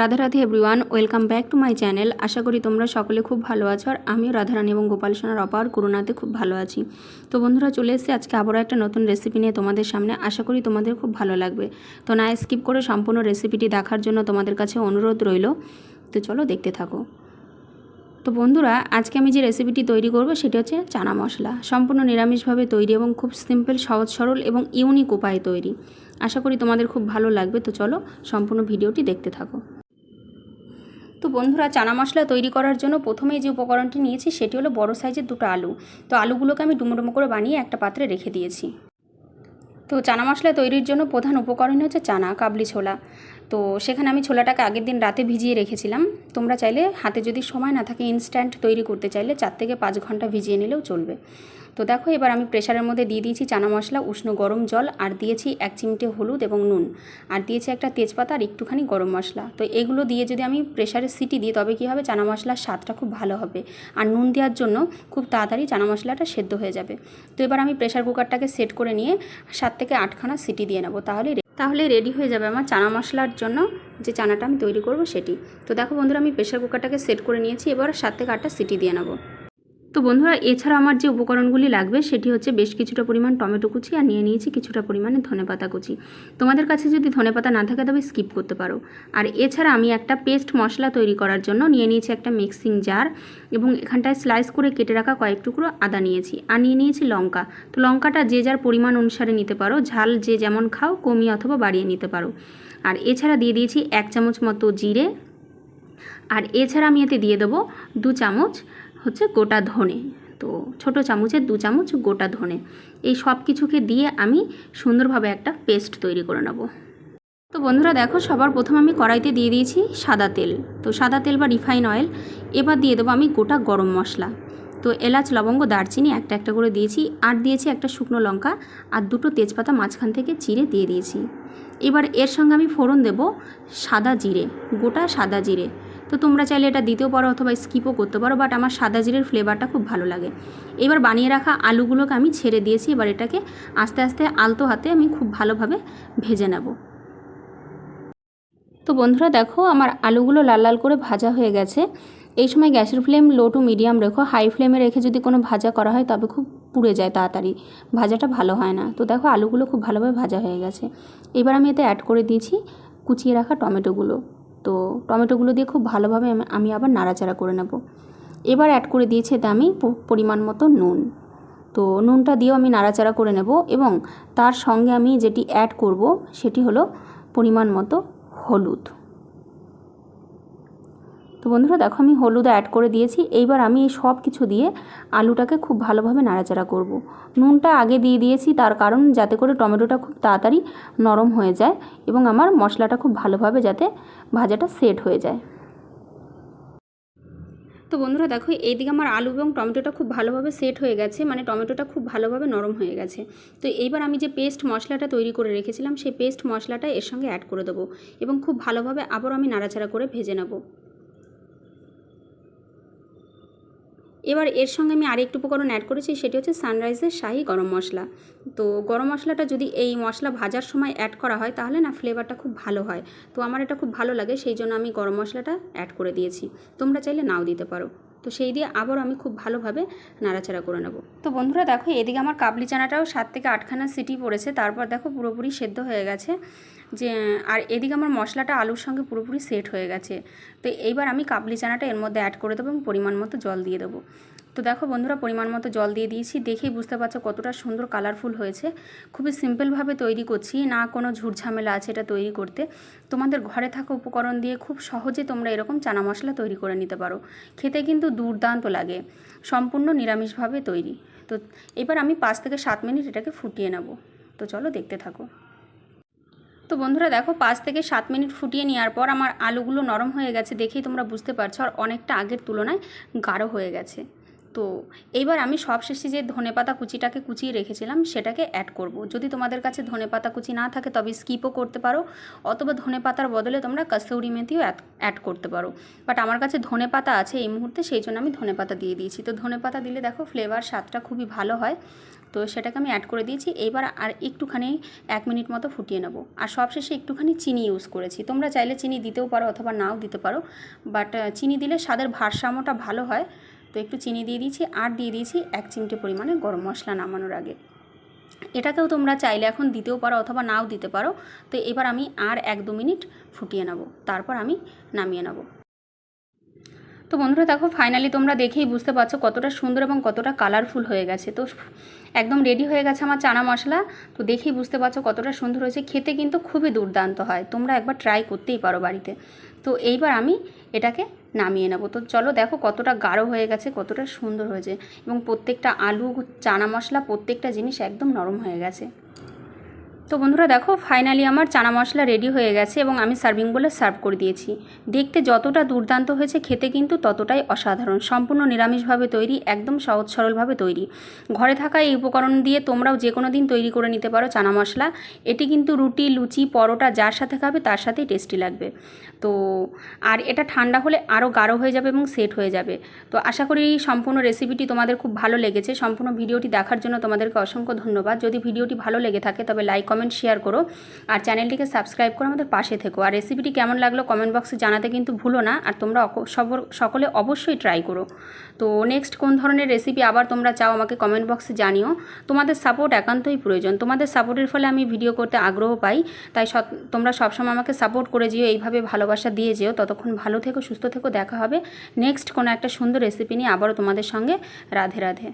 Radha Radhe everyone welcome back to my channel আশা করি তোমরা সকলে খুব ভালো আছো আর আমিও রাধারানী এবং গোপাল সোনার অপার করুণাতে খুব ভালো আছি। তো বন্ধুরা চলে এসেছি আজকে আবারও একটা নতুন রেসিপি নিয়ে তোমাদের সামনে। আশা করি তোমাদের খুব ভালো লাগবে। তো না স্কিপ করে সম্পূর্ণ রেসিপিটি দেখার জন্য তোমাদের কাছে অনুরোধ রইল। তো চলো দেখতে থাকো। তো বন্ধুরা, আজকে আমি যে রেসিপিটি তৈরি করব সেটি হচ্ছে চানা মশলা। সম্পূর্ণ নিরামিষভাবে তৈরি এবং খুব সিম্পল সহজ, সরল এবং ইউনিক উপায়ে তৈরি। আশা করি তোমাদের খুব ভালো লাগবে। তো চলো সম্পূর্ণ ভিডিওটি দেখতে থাকো। তো বন্ধুরা, চানা মশলা তৈরি করার জন্য প্রথমে যে উপকরণটি নিয়েছি সেটি হলো বড় সাইজের দুটো আলু। তো আলুগুলোকে আমি ডুমো করে বানিয়ে একটা পাত্রে রেখে দিয়েছি। তো চানা মশলা তৈরির জন্য প্রধান উপকরণ হচ্ছে চানা, কাবলি ছোলা। তো সেখানে আমি ছোলাটাকে আগের দিন রাতে ভিজিয়ে রেখেছিলাম। তোমরা চাইলে হাতে যদি সময় না থাকে ইনস্ট্যান্ট তৈরি করতে চাইলে চার থেকে পাঁচ ঘণ্টা ভিজিয়ে নিলেও চলবে। তো দেখো এবার আমি প্রেশারের মধ্যে দিয়ে দিয়েছি চানা মশলা, উষ্ণ গরম জল আর দিয়েছি এক চিমটে হলুদ এবং নুন। আর দিয়েছি একটা তেজপাতা আর একটুখানি গরম মশলা। তো এগুলো দিয়ে যদি আমি প্রেশারে সিটি দিই তবে কী হবে? চানা মশলার স্বাদটা খুব ভালো হবে। আর নুন দেওয়ার জন্য খুব তাড়াতাড়ি চানা মশলাটা সেদ্ধ হয়ে যাবে। তো এবার আমি প্রেশার কুকারটাকে সেট করে নিয়ে সাত থেকে আটখানা সিটি দিয়ে নেব। তাহলে তাহলে রেডি হয়ে যাবে আমার চানা মশলার জন্য যে চানাটা আমি তৈরি করব সেটি। তো দেখো বন্ধুরা, আমি প্রেশার কুকারটাকে সেট করে নিয়েছি, এবার সাথে থেকে আটটা সিটি দিয়ে নেব। তো বন্ধুরা, এছাড়া আমার যে উপকরণগুলি লাগবে, সেটি হচ্ছে বেশ কিছুটা পরিমাণ টমেটো কুচি আর নিয়ে নিয়েছি কিছুটা পরিমাণে ধনেপাতা কুচি। তোমাদের কাছে যদি ধনেপাতা না থাকে, তবে স্কিপ করতে পারো। আর এছাড়া আমি একটা পেস্ট মশলা তৈরি করার জন্য নিয়ে নিয়েছি একটা মিক্সিং জার এবং এখানটায় স্লাইস করে কেটে রাখা কয়েক টুকরো আদা নিয়েছি। আর নিয়ে নিয়েছি লঙ্কা। তো লঙ্কাটা যে যার পরিমাণ অনুসারে নিতে পারো, ঝাল যে যেমন খাও কমিয়ে অথবা বাড়িয়ে নিতে পারো। আর এছাড়া দিয়ে দিয়েছি এক চামচ মতো জিরে। আর এছাড়া আমি এতে দিয়ে দেবো দু চামচ হচ্ছে গোটা ধনে। তো ছোট চামচের দু চামচ গোটা ধনে। এই সব কিছুকে দিয়ে আমি সুন্দরভাবে একটা পেস্ট তৈরি করে নেব। তো বন্ধুরা দেখো, সবার প্রথম আমি কড়াইতে দিয়ে দিয়েছি সাদা তেল। তো সাদা তেল বা রিফাইন অয়েল। এবার দিয়ে দেবো আমি গোটা গরম মশলা। তো এলাচ, লবঙ্গ, দারচিনি একটা একটা করে দিয়েছি। আর দিয়েছি একটা শুকনো লঙ্কা। আর দুটো তেজপাতা মাঝখান থেকে চিড়ে দিয়ে দিয়েছি। এবার এর সঙ্গে আমি ফোড়ন দেব সাদা জিরে, গোটা সাদা জিরে। তো তোমরা চাইলে এটা দিতেও পারো অথবা স্কিপও করতে পারো বাট আমার সাদা জিরের ফ্লেভারটা খুব ভালো লাগে। এবার বানিয়ে রাখা আলুগুলোকে আমি ছেড়ে দিয়েছি, এবার এটাকে আস্তে আস্তে আলতো হাতে আমি খুব ভালোভাবে ভেজে নেব। তো বন্ধুরা দেখো, আমার আলুগুলো লাল লাল করে ভাজা হয়ে গেছে। এই সময় গ্যাসের ফ্লেম লো টু মিডিয়াম রেখো। হাই ফ্লেমে রেখে যদি কোনো ভাজা করা হয়, তবে খুব পুড়ে যায় তাড়াতাড়ি। ভাজাটা ভালো হয় না। তো দেখো, আলুগুলো খুব ভালোভাবে ভাজা হয়ে গেছে। এবার আমি এতে অ্যাড করে দিয়েছি কুচিয়ে রাখা টমেটোগুলো। তো টমেটোগুলো দিয়ে খুব ভালোভাবে আমি আবার নাড়াচাড়া করে নেব। এবার অ্যাড করে দিয়েছে এতে আমি পরিমাণ মতো নুন। তো নুনটা দিয়েও আমি নাড়াচাড়া করে নেব এবং তার সঙ্গে আমি যেটি অ্যাড করব সেটি হলো পরিমাণ মতো হলুদ। তো বন্ধুরা দেখো আমি হলুদ অ্যাড করে দিয়েছি। এইবার আমি এই সব কিছু দিয়ে আলুটাকে খুব ভালোভাবে নাড়াচাড়া করব। নুনটা আগে দিয়ে দিয়েছি, তার কারণ যাতে করে টমেটোটা খুব তাড়াতাড়ি নরম হয়ে যায় এবং আমার মশলাটা খুব ভালোভাবে যাতে ভাজাটা সেট হয়ে যায়। তো বন্ধুরা দেখো, এইদিকে আমার আলু এবং টমেটোটা খুব ভালোভাবে সেট হয়ে গেছে মানে টমেটোটা খুব ভালোভাবে নরম হয়ে গেছে। তো এইবার আমি যে পেস্ট মশলাটা তৈরি করে রেখেছিলাম, সেই পেস্ট মশলাটা এর সঙ্গে অ্যাড করে দেবো এবং খুব ভালোভাবে আবারও আমি নাড়াচাড়া করে ভেজে নেব। এবার এর সঙ্গে আমি আরেকটু উপকরণ অ্যাড করেছি, সেটি হচ্ছে সানরাইজের শাহি গরম মশলা। তো গরম মশলাটা যদি এই মশলা ভাজার সময় অ্যাড করা হয়, তাহলে না ফ্লেভারটা খুব ভালো হয়। তো আমার এটা খুব ভালো লাগে, সেই জন্য আমি গরম মশলাটা অ্যাড করে দিয়েছি। তোমরা চাইলে নাও দিতে পারো। তো সেই দিয়ে আবার আমি খুব ভালোভাবে নাড়াচাড়া করে নেব। তো বন্ধুরা দেখো, এদিকে আমার কাবলি চানাটাও সাত থেকে আটখানা সিটি পড়েছে, তারপর দেখো পুরোপুরি সেদ্ধ হয়ে গেছে। যে, আর এদিকে আমার মশলাটা আলুর সঙ্গে পুরোপুরি সেট হয়ে গেছে। তো এইবার আমি কাবলি চানাটা এর মধ্যে অ্যাড করে দেবো এবং পরিমাণ মতো জল দিয়ে দেবো। তো দেখো বন্ধুরা, পরিমাণ মতো জল দিয়ে দিয়েছি। দেখেই বুঝতে পারছ কতটা সুন্দর কালারফুল হয়েছে। খুবই সিম্পলভাবে তৈরি করছি, না কোনো ঝুটঝামেলা আছে এটা তৈরি করতে। তোমাদের ঘরে থাকা উপকরণ দিয়ে খুব সহজে তোমরা এরকম চানা মশলা তৈরি করে নিতে পারো। খেতে কিন্তু দুর্দান্ত লাগে, সম্পূর্ণ নিরামিষভাবে তৈরি। তো এবার আমি পাঁচ থেকে সাত মিনিট এটাকে ফুটিয়ে নেব। তো চলো দেখতে থাকো। তো বন্ধুরা দেখো, পাঁচ থেকে সাত মিনিট ফুটিয়ে নেওয়ার পর আমার আলুগুলো নরম হয়ে গেছে, দেখেই তোমরা বুঝতে পারছ। আর অনেকটা আগের তুলনায় গাঢ় হয়ে গেছে। তো এইবার আমি সবশেষে যে ধনেপাতা কুচিটাকে কুচিয়ে রেখেছিলাম, সেটাকে অ্যাড করব। যদি তোমাদের কাছে ধনেপাতা কুচি না থাকে, তবে স্কিপও করতে পারো। অথবা ধনেপাতার বদলে তোমরা কাসৌরি মেথিও অ্যাড করতে পারো। বাট আমার কাছে ধনেপাতা আছে এই মুহূর্তে, সেই জন্য আমি ধনেপাতা দিয়ে দিয়েছি। তো ধনেপাতা দিলে দেখো ফ্লেভার স্বাদটা খুবই ভালো হয়। তো সেটাকে আমি অ্যাড করে দিয়েছি। এইবার আর একটুখানি, এক মিনিট মতো ফুটিয়ে নেব। আর সবশেষে একটুখানি চিনি ইউজ করেছি। তোমরা চাইলে চিনি দিতেও পারো অথবা নাও দিতে পারো। বাট চিনি দিলে স্বাদের ভারসাম্যটা ভালো হয়। তো একটু চিনি দিয়ে দিয়েছি, আর দিয়ে দিয়েছি এক চিমটে পরিমাণে গরম মশলা নামানোর আগে। এটাকেও তোমরা চাইলে এখন দিতেও পারো অথবা নাও দিতে পারো। তো এবার আমি আর এক দু মিনিট ফুটিয়ে নেব, তারপর আমি নামিয়ে নেব। তো বন্ধুরা দেখো ফাইনালি তোমরা দেখেই বুঝতে পারছ কতটা সুন্দর এবং কতটা কালারফুল হয়ে গেছে। তো একদম রেডি হয়ে গেছে আমার চানা মশলা। তো দেখেই বুঝতে পারছ কতটা সুন্দর হয়েছে। খেতে কিন্তু খুবই দুর্দান্ত হয়, তোমরা একবার ট্রাই করতেই পারো বাড়িতে। তো এইবার আমি এটাকে নামিয়ে নেব। তো চলো দেখো কতটা গাঢ় হয়ে গেছে, কতটা সুন্দর হয়েছে। এবং প্রত্যেকটা আলু, চানা মশলা, প্রত্যেকটা জিনিস একদম নরম হয়ে গেছে। তো বন্ধুরা দেখো ফাইনালি আমার চানা মশলা রেডি হয়ে গেছে এবং আমি সার্ভিং বলে সার্ভ করে দিয়েছি। দেখতে যতটা দুর্দান্ত হয়েছে, খেতে কিন্তু ততটাই অসাধারণ। সম্পূর্ণ নিরামিষভাবে তৈরি, একদম সহজ সরলভাবে তৈরি। ঘরে থাকা এই উপকরণ দিয়ে তোমরাও যে কোনো দিন তৈরি করে নিতে পারো চানা মশলা। এটি কিন্তু রুটি, লুচি, পরোটা, যার সাথে খাবে তার সাথেই টেস্টি লাগবে। তো, আর এটা ঠান্ডা হলে আরও গাঢ় হয়ে যাবে এবং সেট হয়ে যাবে। তো আশা করি সম্পূর্ণ রেসিপিটি তোমাদের খুব ভালো লেগেছে। সম্পূর্ণ ভিডিওটি দেখার জন্য তোমাদেরকে অসংখ্য ধন্যবাদ। যদি ভিডিওটি ভালো লেগে থাকে তবে লাইক কমেন্ট শেয়ার করো। আর চ্যানেলটিকে সাবস্ক্রাইব করে আমাদের পাশে থেকো। আর রেসিপিটি কেমন লাগল কমেন্ট বক্সে জানাতে কিন্তু ভুলো না। আর তোমরা সকলে অবশ্যই ট্রাই করো। তো নেক্সট কোন ধরনের রেসিপি আবার তোমরা চাও আমাকে কমেন্ট বক্সে জানিও। তোমাদের সাপোর্ট একান্তই প্রয়োজন। তোমাদের সাপোর্টের ফলে আমি ভিডিও করতে আগ্রহ পাই। তাই তোমরা সবসময় আমাকে সাপোর্ট করে যেও। এইভাবে ভালোবাসা দিয়ে যেও। ততক্ষণ ভালো থেকো, সুস্থ থেকো। দেখা হবে নেক্সট কোনো একটা সুন্দর রেসিপি নিয়ে আবারও তোমাদের সঙ্গে। রাধে রাধে।